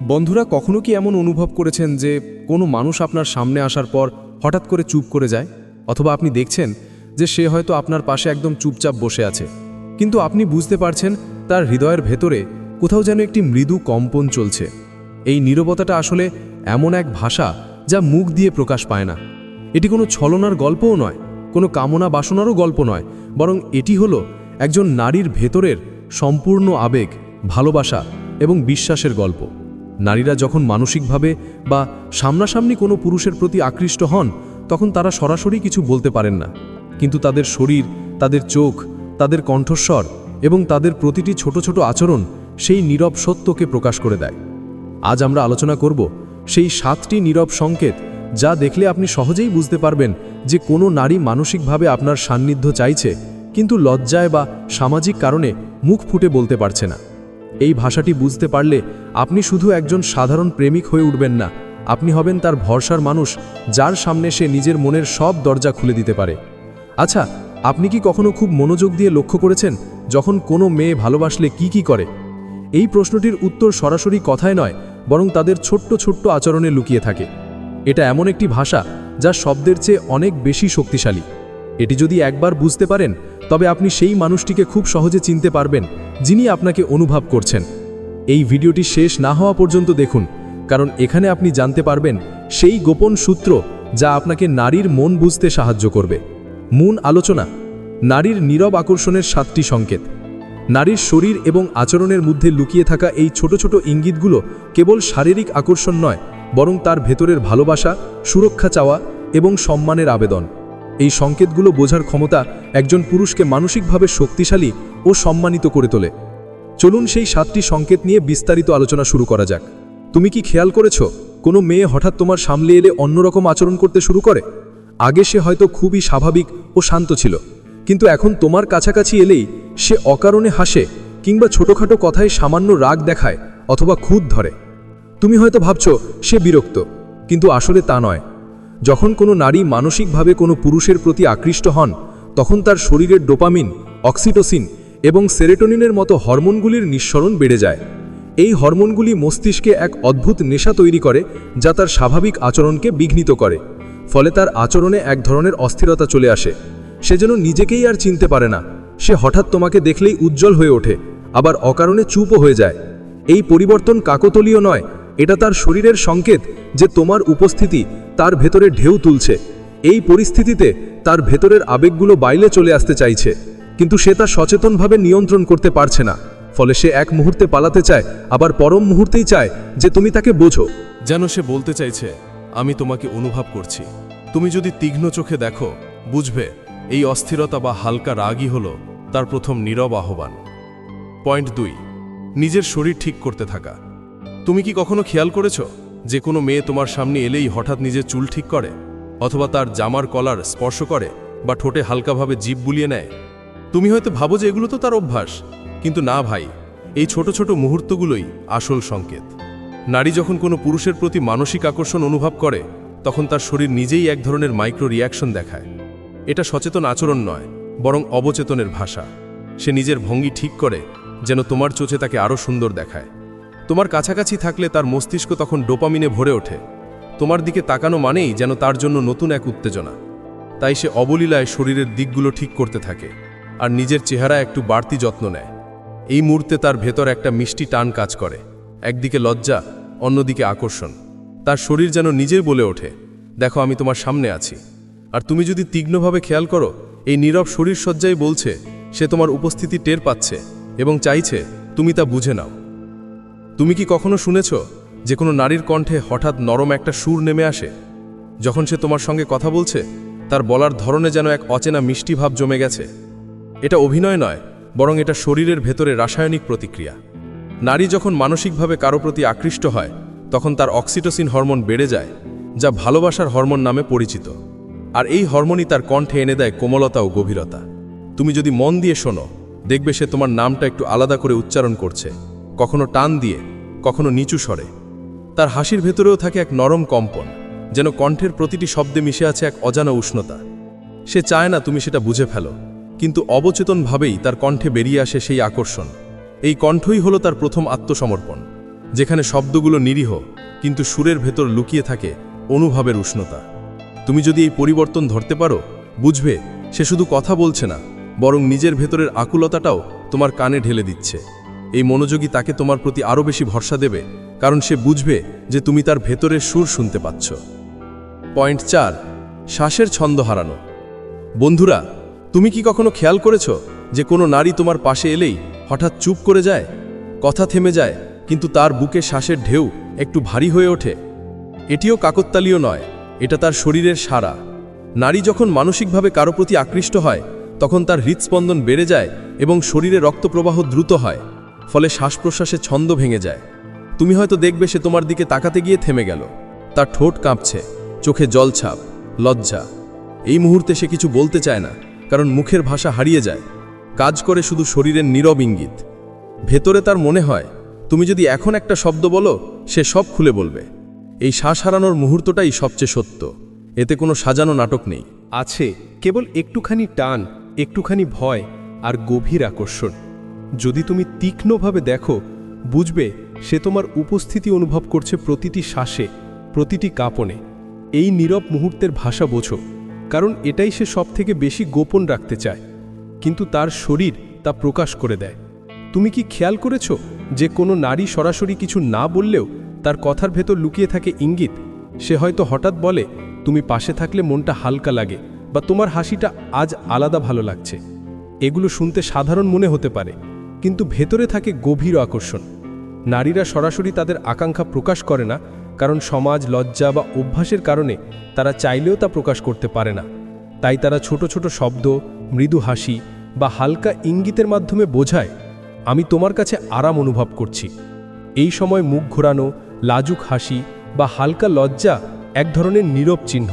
বন্ধুরা, কখনো কি এমন অনুভব করেছেন যে কোনো মানুষ আপনার সামনে আসার পর হঠাৎ করে চুপ করে যায়? অথবা আপনি দেখছেন যে সে হয়তো আপনার পাশে একদম চুপচাপ বসে আছে। কিন্তু আপনি বুঝতে পারছেন তার হৃদয়ের ভেতরে কোথাও যেন একটি মৃদু কম্পন চলছে। এই নীরবতাটা আসলে এমন এক ভাষা যা মুখ দিয়ে প্রকাশ পায় না। এটি কোনো ছলনার গল্পও নয়, কোনো কামনা বাসনারও গল্প নয়, বরং এটি হলো একজন নারীর ভেতরের সম্পূর্ণ আবেগ, ভালোবাসা এবং বিশ্বাসের গল্প। নারীরা যখন মানসিকভাবে বা সামনাসামনি কোনো পুরুষের প্রতি আকৃষ্ট হন, তখন তারা সরাসরি কিছু বলতে পারেন না। কিন্তু তাদের শরীর, তাদের চোখ, তাদের কণ্ঠস্বর এবং তাদের প্রতিটি ছোট ছোট আচরণ সেই নীরব সত্যকে প্রকাশ করে দেয়। আজ আমরা আলোচনা করব সেই সাতটি নীরব সংকেত যা দেখলে আপনি সহজেই বুঝতে পারবেন যে কোনো নারী মানসিকভাবে আপনার সান্নিধ্য চাইছে, কিন্তু লজ্জায় বা সামাজিক কারণে মুখ ফুটে বলতে পারছে না। এই ভাষাটি বুঝতে পারলে আপনি শুধু একজন সাধারণ প্রেমিক হয়ে উঠবেন না, আপনি হবেন তার ভরসার মানুষ, যার সামনে সে নিজের মনের সব দরজা খুলে দিতে পারে। আচ্ছা আপনি কি কখনো খুব মনোযোগ দিয়ে লক্ষ্য করেছেন যখন কোনো মেয়ে ভালোবাসলে কি কি করে? এই প্রশ্নটির উত্তর সরাসরি কথায় নয়, বরং তাদের ছোট্ট ছোট্ট আচরণে লুকিয়ে থাকে। এটা এমন একটি ভাষা যা শব্দের চেয়ে অনেক বেশি শক্তিশালী। এটি যদি একবার বুঝতে পারেন তবে আপনি সেই মানুষটিকে খুব সহজে চিনতে পারবেন, যিনি আপনাকে অনুভব করছেন। এই ভিডিওটি শেষ না হওয়া পর্যন্ত দেখুন, কারণ এখানে আপনি জানতে পারবেন সেই গোপন সূত্র যা আপনাকে নারীর মন বুঝতে সাহায্য করবে। মূল আলোচনা, নারীর নীরব আকর্ষণের সাতটি সংকেত। নারীর শরীর এবং আচরণের মধ্যে লুকিয়ে থাকা এই ছোট ছোট ইঙ্গিতগুলো কেবল শারীরিক আকর্ষণ নয়, বরং তার ভেতরের ভালোবাসা, সুরক্ষা চাওয়া এবং সম্মানের আবেদন। এই সংকেতগুলো বোঝার ক্ষমতা একজন পুরুষকে মানসিকভাবে শক্তিশালী ও সম্মানিত করে তোলে। চলুন সেই সাতটি সংকেত নিয়ে বিস্তারিত আলোচনা শুরু করা যাক। তুমি কি খেয়াল করেছ, কোনো মেয়ে হঠাৎ তোমার সামলে এলে অন্যরকম আচরণ করতে শুরু করে? আগে সে হয়তো খুবই স্বাভাবিক ও শান্ত ছিল, কিন্তু এখন তোমার কাছাকাছি এলেই সে অকারণে হাসে কিংবা ছোটখাটো কথায় সামান্য রাগ দেখায় অথবা খুদ ধরে। তুমি হয়তো ভাবছ, সে বিরক্ত, কিন্তু আসলে তা নয়। যখন কোনো নারী মানসিকভাবে কোনো পুরুষের প্রতি আকৃষ্ট হন, তখন তার শরীরের ডোপামিন, অক্সিটোসিন এবং সেরেটোনিনের মতো হরমোনগুলির নিঃসরণ বেড়ে যায়। এই হরমোনগুলি মস্তিষ্কে এক অদ্ভুত নেশা তৈরি করে, যা তার স্বাভাবিক আচরণকে বিঘ্নিত করে। ফলে তার আচরণে এক ধরনের অস্থিরতা চলে আসে। সে যেন নিজেকেই আর চিনতে পারে না। সে হঠাৎ তোমাকে দেখলেই উজ্জ্বল হয়ে ওঠে, আবার অকারণে চুপও হয়ে যায়। এই পরিবর্তন কাকতলীয় নয় এটা তার শরীরের সংকেত যে তোমার উপস্থিতি তার ভেতরে ঢেউ তুলছে। এই পরিস্থিতিতে তার ভেতরের আবেগগুলো বাইলে চলে আসতে চাইছে। কিন্তু সে তা সচেতনভাবে নিয়ন্ত্রণ করতে পারছে না। ফলে সে এক মুহূর্তে পালাতে চায়, আবার পরম মুহূর্তেই চায় যে তুমি তাকে বোঝো। যেন সে বলতে চাইছে, আমি তোমাকে অনুভব করছি। তুমি যদি তীক্ষ্ণ চোখে দেখো, বুঝবে, এই অস্থিরতা বা হালকা রাগই হল তার প্রথম নীরব আহ্বান। পয়েন্ট দুই, নিজের শরীর ঠিক করতে থাকা। তুমি কি কখনো খেয়াল করেছ? যে কোনো মেয়ে তোমার সামনে এলেই হঠাৎ নিজের চুল ঠিক করে, অথবা তার জামার কলার স্পর্শ করে, বা ঠোঁটে হালকাভাবে জীব বুলিয়ে নেয়? তুমি হয়তো ভাবো যে এগুলো তো তার অভ্যাস, কিন্তু না ভাই, এই ছোট ছোট মুহূর্তগুলোই আসল সংকেত। নারী যখন কোনো পুরুষের প্রতি মানসিক আকর্ষণ অনুভব করে, তখন তার শরীর নিজেই এক ধরনের মাইক্রো রিয়াকশন দেখায়। এটা সচেতন আচরণ নয়, বরং অবচেতনের ভাষা। সে নিজের ভঙ্গি ঠিক করে, যেন তোমার চোখে তাকে আরও সুন্দর দেখায়। তোমার কাছাকাছি থাকলে তার মস্তিষ্ক তখন ডোপামিনে ভরে ওঠে। তোমার দিকে তাকানো মানেই যেন তার জন্য নতুন এক উত্তেজনা। তাই সে অবলীলায় শরীরের দিকগুলো ঠিক করতে থাকে, আর নিজের চেহারা একটু বাড়তি যত্ন নেয়। এই মুহূর্তে তার ভেতর একটা মিষ্টি টান কাজ করে। একদিকে লজ্জা, অন্যদিকে আকর্ষণ। তার শরীর যেন নিজের বলে ওঠে, দেখো, আমি তোমার সামনে আছি। আর তুমি যদি তীক্ষ্ণভাবে খেয়াল করো, এই নীরব শরীর সজ্জাই বলছে, সে তোমার উপস্থিতি টের পাচ্ছে এবং চাইছে, তুমি তা বুঝে নাও। তুমি কি কখনো শুনেছ যে কোনো নারীর কণ্ঠে হঠাৎ নরম একটা সুর নেমে আসে? যখন সে তোমার সঙ্গে কথা বলছে, তার বলার ধরনে যেন এক অচেনা মিষ্টি ভাব জমে গেছে। এটা অভিনয় নয়, বরং এটা শরীরের ভেতরে রাসায়নিক প্রতিক্রিয়া। নারী যখন মানসিকভাবে কারও প্রতি আকৃষ্ট হয়, তখন তার অক্সিটোসিন হরমোন বেড়ে যায়, যা ভালোবাসার হরমোন নামে পরিচিত। আর এই হরমোনই তার কণ্ঠে এনে দেয় কোমলতা ও গভীরতা। তুমি যদি মন দিয়ে শোনো, দেখবে সে তোমার নামটা একটু আলাদা করে উচ্চারণ করছে। কখনো টান দিয়ে, কখনো নিচু স্বরে। তার হাসির ভেতরেও থাকে এক নরম কম্পন, যেন কণ্ঠের প্রতিটি শব্দে মিশে আছে এক অজানা উষ্ণতা। সে চায় না তুমি সেটা বুঝে ফেলো, কিন্তু অবচেতনভাবেই তার কণ্ঠে বেরিয়ে আসে সেই আকর্ষণ। এই কণ্ঠই হলো তার প্রথম আত্মসমর্পণ, যেখানে শব্দগুলো নিরীহ, কিন্তু সুরের ভেতর লুকিয়ে থাকে অনুভবের উষ্ণতা। তুমি যদি এই পরিবর্তন ধরতে পারো, বুঝবে, সে শুধু কথা বলছে না, বরং নিজের ভেতরের আকুলতাটাও তোমার কানে ঢেলে দিচ্ছে। এই মনোযোগী তাকে তোমার প্রতি আরও বেশি ভরসা দেবে, কারণ সে বুঝবে যে তুমি তার ভেতরের সুর শুনতে পাচ্ছ। পয়েন্ট চার, শ্বাসের ছন্দ হারানো। বন্ধুরা, তুমি কি কখনো খেয়াল করেছ যে কোনো নারী তোমার পাশে এলেই হঠাৎ চুপ করে যায়, কথা থেমে যায়, কিন্তু তার বুকে শ্বাসের ঢেউ একটু ভারী হয়ে ওঠে? এটিও কাকত্তালীয় নয়, এটা তার শরীরের সারা নারী যখন মানসিকভাবে কারও প্রতি আকৃষ্ট হয়, তখন তার হৃৎস্পন্দন বেড়ে যায় এবং শরীরে রক্তপ্রবাহ দ্রুত হয়। ফলে শ্বাস প্রশ্বাসে ছন্দ ভেঙে যায়। তুমি হয়তো দেখবে সে তোমার দিকে তাকাতে গিয়ে থেমে গেল। তার ঠোঁট কাঁপছে, চোখে জলছাপ লজ্জা। এই মুহূর্তে সে কিছু বলতে চায় না, কারণ মুখের ভাষা হারিয়ে যায়। কাজ করে শুধু শরীরের নীরব ইঙ্গিত। ভেতরে তার মনে হয়, তুমি যদি এখন একটা শব্দ বলো, সে সব খুলে বলবে। এই শ্বাস হারানোর মুহূর্তটাই সবচেয়ে সত্য। এতে কোনো সাজানো নাটক নেই। আছে, কেবল একটুখানি টান, একটুখানি ভয় আর গভীর আকর্ষণ। যদি তুমি তীক্ষ্ণভাবে দেখো, বুঝবে সে তোমার উপস্থিতি অনুভব করছে প্রতিটি শ্বাসে, প্রতিটি কাঁপনে। এই নীরব মুহূর্তের ভাষা বোঝো, কারণ এটাই সে সব থেকে বেশি গোপন রাখতে চায়। কিন্তু তার শরীর তা প্রকাশ করে দেয়। তুমি কি খেয়াল করেছ যে কোনো নারী সরাসরি কিছু না বললেও তার কথার ভেতর লুকিয়ে থাকে ইঙ্গিত? সে হয়তো হঠাৎ বলে, তুমি পাশে থাকলে মনটা হালকা লাগে বা তোমার হাসিটা আজ আলাদা ভালো লাগছে। এগুলো শুনতে সাধারণ মনে হতে পারে। কিন্তু ভেতরে থাকে গভীর আকর্ষণ। নারীরা সরাসরি তাদের আকাঙ্ক্ষা প্রকাশ করে না, কারণ সমাজ, লজ্জা বা অভ্যাসের কারণে তারা চাইলেও তা প্রকাশ করতে পারে না। তাই তারা ছোট ছোট শব্দ, মৃদু হাসি বা হালকা ইঙ্গিতের মাধ্যমে বোঝায়, আমি তোমার কাছে আরাম অনুভব করছি। এই সময় মুখ ঘোরানো, লাজুক হাসি বা হালকা লজ্জা এক ধরনের নীরব চিহ্ন।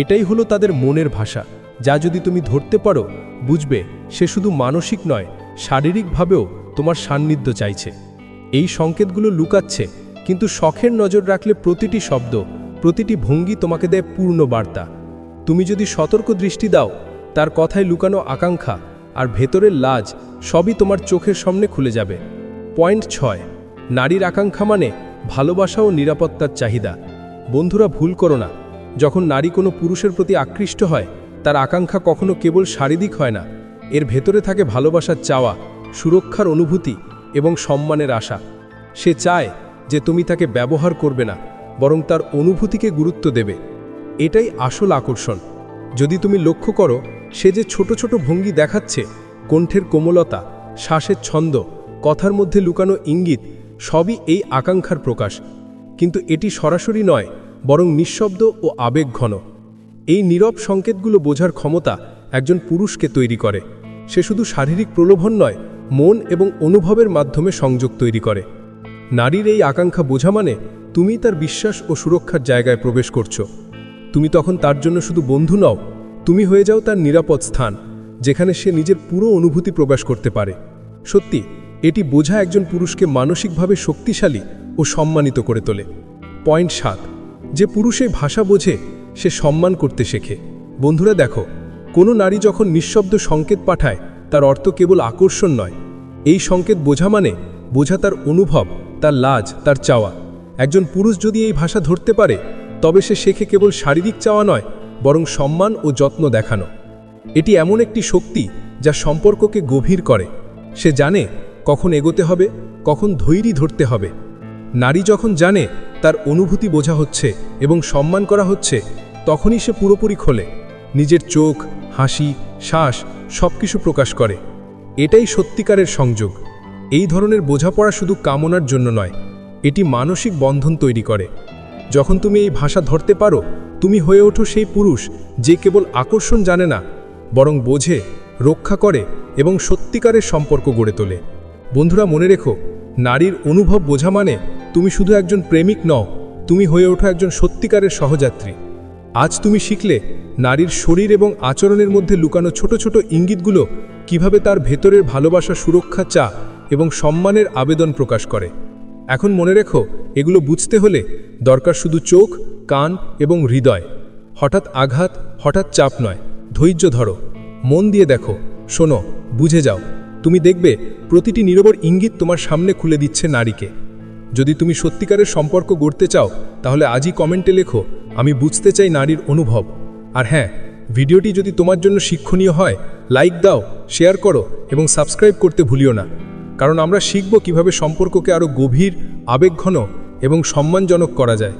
এটাই হলো তাদের মনের ভাষা, যা যদি তুমি ধরতে পারো, বুঝবে সে শুধু মানসিক নয় শারীরিকভাবেও তোমার সান্নিধ্য চাইছে। এই সংকেতগুলো লুকাচ্ছে, কিন্তু শখের নজর রাখলে প্রতিটি শব্দ, প্রতিটি ভঙ্গি তোমাকে দেয় পূর্ণ বার্তা। তুমি যদি সতর্ক দৃষ্টি দাও, তার কথায় লুকানো আকাঙ্ক্ষা আর ভেতরের লাজ সবই তোমার চোখের সামনে খুলে যাবে। পয়েন্ট ছয়, নারীর আকাঙ্ক্ষা মানে ভালোবাসা ও নিরাপত্তার চাহিদা। বন্ধুরা, ভুল করো না। যখন নারী কোনো পুরুষের প্রতি আকৃষ্ট হয়, তার আকাঙ্ক্ষা কখনো কেবল শারীরিক হয় না এর ভেতরে থাকে ভালোবাসার চাওয়া, সুরক্ষার অনুভূতি এবং সম্মানের আশা। সে চায় যে তুমি তাকে ব্যবহার করবে না, বরং তার অনুভূতিকে গুরুত্ব দেবে। এটাই আসল আকর্ষণ। যদি তুমি লক্ষ্য করো, সে যে ছোট ছোট ভঙ্গি দেখাচ্ছে, কণ্ঠের কোমলতা, শ্বাসের ছন্দ, কথার মধ্যে লুকানো ইঙ্গিত, সবই এই আকাঙ্ক্ষার প্রকাশ। কিন্তু এটি সরাসরি নয়, বরং নিঃশব্দ ও আবেগ ঘন এই নীরব সংকেতগুলো বোঝার ক্ষমতা একজন পুরুষকে তৈরি করে। সে শুধু শারীরিক প্রলোভন নয়, মন এবং অনুভবের মাধ্যমে সংযোগ তৈরি করে। নারীর এই আকাঙ্ক্ষা বোঝা মানে তুমি তার বিশ্বাস ও সুরক্ষার জায়গায় প্রবেশ করছ। তুমি তখন তার জন্য শুধু বন্ধু নও, তুমি হয়ে যাও তার নিরাপদ স্থান, যেখানে সে নিজের পুরো অনুভূতি প্রকাশ করতে পারে। সত্যি, এটি বোঝা একজন পুরুষকে মানসিকভাবে শক্তিশালী ও সম্মানিত করে তোলে। পয়েন্ট সাত, যে পুরুষ এই ভাষা বোঝে, সে সম্মান করতে শেখে। বন্ধুরা দেখো কোনো নারী যখন নিঃশব্দ সংকেত পাঠায়, তার অর্থ কেবল আকর্ষণ নয়। এই সংকেত বোঝা মানে বোঝা তার অনুভব, তার লাজ, তার চাওয়া। একজন পুরুষ যদি এই ভাষা ধরতে পারে, তবে সে শেখে কেবল শারীরিক চাওয়া নয়, বরং সম্মান ও যত্ন দেখানো। এটি এমন একটি শক্তি যা সম্পর্ককে গভীর করে। সে জানে কখন এগোতে হবে, কখন ধৈর্য ধরতে হবে। নারী যখন জানে তার অনুভূতি বোঝা হচ্ছে এবং সম্মান করা হচ্ছে, তখনই সে পুরোপুরি খোলে। নিজের চোখ হাসি, শ্বাস সব কিছু প্রকাশ করে। এটাই সত্যিকারের সংযোগ। এই ধরনের বোঝাপড়া শুধু কামনার জন্য নয়, এটি মানসিক বন্ধন তৈরি করে। যখন তুমি এই ভাষা ধরতে পারো, তুমি হয়ে ওঠো সেই পুরুষ যে কেবল আকর্ষণ জানে না, বরং বোঝে, রক্ষা করে এবং সত্যিকারের সম্পর্ক গড়ে তোলে। বন্ধুরা, মনে রেখো, নারীর অনুভব বোঝা মানে তুমি শুধু একজন প্রেমিক নও, তুমি হয়ে ওঠো একজন সত্যিকারের সহযাত্রী। আজ তুমি শিখলে নারীর শরীর এবং আচরণের মধ্যে লুকানো ছোট ছোট ইঙ্গিতগুলো কীভাবে তার ভেতরের ভালোবাসা সুরক্ষা চা এবং সম্মানের আবেদন প্রকাশ করে। এখন মনে রেখো, এগুলো বুঝতে হলে দরকার শুধু চোখ, কান এবং হৃদয়। হঠাৎ আঘাত, হঠাৎ চাপ নয়। ধৈর্য ধরো। মন দিয়ে দেখো। শোনো, বুঝে যাও। তুমি দেখবে প্রতিটি নিরবর ইঙ্গিত তোমার সামনে খুলে দিচ্ছে নারীকে। যদি তুমি সত্যিকারের সম্পর্ক গড়তে চাও, তাহলে আজই কমেন্টে লেখো আমি বুঝতে চাই নারীর অনুভব। আর হ্যাঁ ভিডিওটি যদি তোমার জন্য শিক্ষণীয় হয়, লাইক দাও, শেয়ার করো এবং সাবস্ক্রাইব করতে ভুলিও না। কারণ আমরা শিখব কীভাবে সম্পর্ককে আরও গভীর, আবেগঘন এবং সম্মানজনক করা যায়।